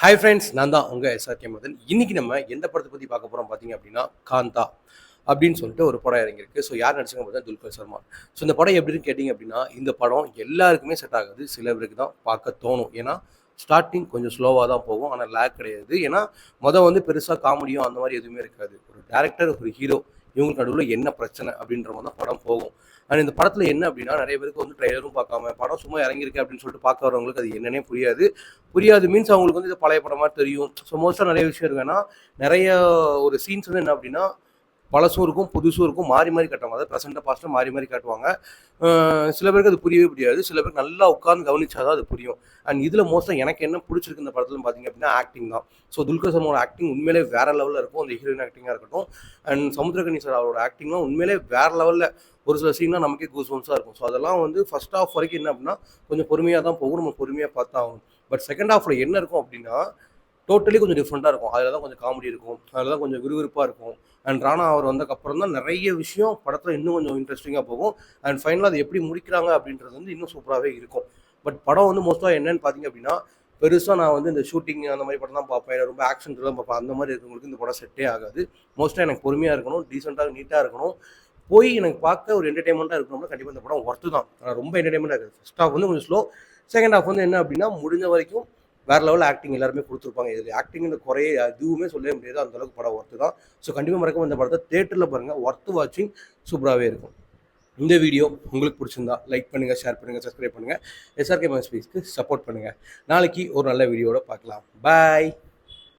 Hi friends நான் தான் உங்கள் எஸ்ஆர்கே மதன். இன்னைக்கு நம்ம எந்த படத்தை பற்றி பார்க்க போகிறோம் பார்த்தீங்க அப்படின்னா காந்தா அப்படின்னு சொல்லிட்டு ஒரு படம் இறங்கியிருக்கு. ஸோ யார் நடிச்சாங்க பார்த்தீங்கன்னா துல்கர் சல்மான் ஸோ இந்த படம் எப்படின்னு கேட்டிங்க அப்படின்னா இந்த படம் எல்லாருக்குமே செட் ஆகாது. சிலருக்கு தான் பார்க்க தோணும். ஏன்னா ஸ்டார்டிங் கொஞ்சம் ஸ்லோவாக தான் போகும். ஆனால் லேக் கிடையாது. ஏன்னா மொதல் வந்து பெருசாக காமெடியும் அந்த மாதிரி எதுவுமே இருக்காது. ஒரு டேரக்டர் ஒரு ஹீரோ இவங்களுக்கு நடுவில் என்ன பிரச்சனை அப்படின்ற மாதிரி தான் படம் போகும். அண்ட் இந்த படத்தில் என்ன அப்படின்னா நிறைய பேருக்கு வந்து ட்ரெய்லரும் பார்க்காம படம் சும்மா இறங்கியிருக்கு அப்படின்னு சொல்லிட்டு பார்க்க வரவங்களுக்கு அது என்னன்னே புரியாது. புரியாது மீன்ஸ் அவங்களுக்கு வந்து இது பழைய படமாக தெரியும். ஸோ மோஸ்ட்டாக நிறைய விஷயம் இருக்குன்னா நிறைய ஒரு சீன்ஸ் வந்து என்ன அப்படின்னா பழசும் இருக்கும் புதுசும் இருக்கும் மாறி மாறி கட்டுவாங்க அதாவது ப்ரெசென்ட்டாக பாஸ்ட்டாக மாறி மாறி காட்டுவாங்க. சில பேருக்கு அது புரியவே புரியாது சில பேருக்கு நல்லா உட்காந்து கவனிச்சா தான் அது புரியும். அண்ட் இதில் மோஸ்ட்டாக எனக்கு என்ன பிடிச்சிருக்கு இந்த படத்தில் பார்த்தீங்க அப்படின்னா ஆக்டிங் தான். ஸோ துல்கர் சல்மானோட ஆக்டிங் உண்மையிலே வேற லெவலில் இருக்கும். அந்த ஹீரோயின் ஆக்டிங்காக இருக்கட்டும். அண்ட் சமுத்திரகனி சார் அவரோட ஆக்டிங்லாம் உண்மையிலே வேற லெவலில் ஒரு சில சீன்லாம் நமக்கே கூஸ் இருக்கும். ஸோ அதெல்லாம் வந்து ஃபர்ஸ்ட் ஆஃப் வரைக்கும் என்ன அப்படின்னா கொஞ்சம் பொறுமையாக தான் போகும். நம்ம பொறுமையாக பார்த்தா ஆகும் பட் செகண்ட் ஆஃபில் என்ன இருக்கும் அப்படின்னா டோட்டலி கொஞ்சம் டிஃப்ரெண்ட்டாக இருக்கும். அதில் தான் கொஞ்சம் காமெடி இருக்கும். அதில் தான் கொஞ்சம் விறுவிறுப்பாக இருக்கும். அண்ட் ராணா அவர் வந்ததுக்கப்புறம் தான் நிறைய விஷயம் படத்தில் இன்னும் கொஞ்சம் இன்ட்ரெஸ்டிங்காக போகும். அண்ட் ஃபைனலாக அது எப்படி முடிக்கிறாங்க அப்படின்றது வந்து இன்னும் சூப்பராகவே இருக்கும். பட் படம் வந்து மோஸ்ட்டாக என்னன்னு பார்த்தீங்க அப்படின்னா பெருசாக நான் வந்து இந்த ஷூட்டிங் அந்த மாதிரி படம் தான் பார்ப்பேன். ரொம்ப ஆக்ஷன் தான் பார்ப்பேன். அந்த மாதிரி இருக்கவங்களுக்கு இந்த படம் செட்டே ஆகாது. மோஸ்ட்டாக எனக்கு பொறுமையாக இருக்கணும் டீசெண்டாக நீட்டாக இருக்கணும். போய் எனக்கு பார்க்க ஒரு என்டர்டைன்மெண்ட்டாக இருக்கணும்னா கண்டிப்பாக இந்த படம் ஒர்த்து தான். ரொம்ப என்டர்டைன்மெண்ட்டாக இருக்குது. ஃபஸ்ட் ஹாஃப் வந்து கொஞ்சம் ஸ்லோ செகண்ட் ஹாஃப் வந்து என்ன அப்படின்னா முடிஞ்ச வரைக்கும் வேற லெவலில் ஆக்டிங் எல்லாருமே கொடுத்துருப்பாங்க. இதில் ஆக்டிங்னு குறைய எதுவுமே சொல்லவே முடியாது. அந்த அளவுக்கு படம் ஒர்த்து தான். ஸோ கண்டிப்பாக மறக்காம இந்த படத்தை தேட்டரில் பாருங்கள் ஒர்த்து வாட்சிங் சூப்பராகவே இருக்கும். இந்த வீடியோ உங்களுக்கு பிடிச்சிருந்தா லைக் பண்ணுங்கள் ஷேர் பண்ணுங்கள் சப்ஸ்கிரைப் பண்ணுங்கள் எஸ்ஆர்கே ஸ்பீஸ்க்கு சப்போர்ட் பண்ணுங்கள் நாளைக்கு ஒரு நல்ல வீடியோட பார்க்கலாம். பாய்